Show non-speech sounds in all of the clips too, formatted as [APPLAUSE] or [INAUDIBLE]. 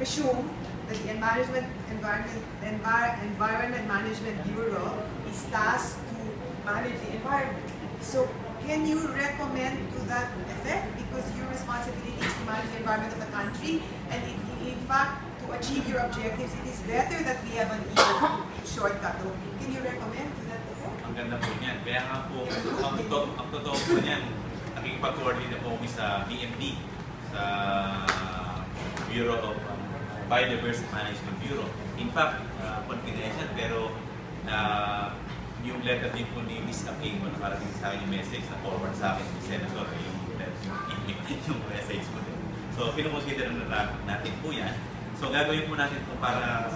presume that the Environment, Environment, Envir- Environment Management Bureau is tasked to manage the environment. So can you recommend to that effect? Because your responsibility is to manage the environment of the country and in, in fact, to achieve your objectives, it is better that we have an easy shortcut. So, Can you recommend to that effect? Ang ganda po niyan. Kaya nga po, ang, totoo, ang totoo po niyan, nakikipag-coordinate po kami sa BMB, sa Bureau of um, Biodiversity Management Bureau. In fact, uh, confidential, pero uh, yung letter din po ni Ms. Apingo, nakarating sa akin yung message na forward sa akin ni Senator, yung, yung, [LAUGHS] yung message po din. So, pinukonsider na natin po yan. So, gagawin po natin ito para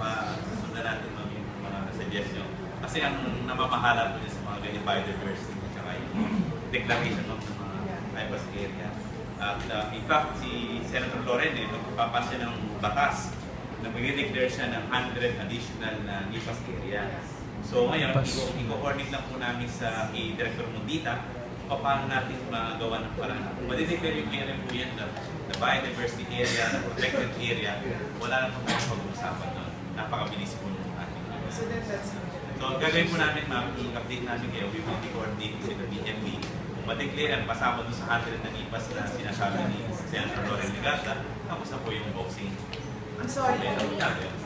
masundan natin mga, mga suggestion. Kasi ang namamahala po niya sa mga ganyan biodiversity at saka yung declaration of the mga types area. At uh, in fact, si Senator Loren eh, magpapasa siya ng batas na mag-declare siya ng 100 additional na NIPAS area. So ngayon, i-coordinate lang po namin sa kay Director Mundita paano natin magawa ng paraan. Kung madideclare yung area po yan, the, the biodiversity area, the protected area, wala na po tayong pag-uusapan doon. Napakabilis po ng ating So gagawin po namin, ma'am, i-update namin kayo. We will be coordinating with the BNB. Kung madeclare, pasama doon sa 100 na lipas na sinasabi ni Senator Loren Legata, tapos na po yung boxing. I'm sorry. Okay.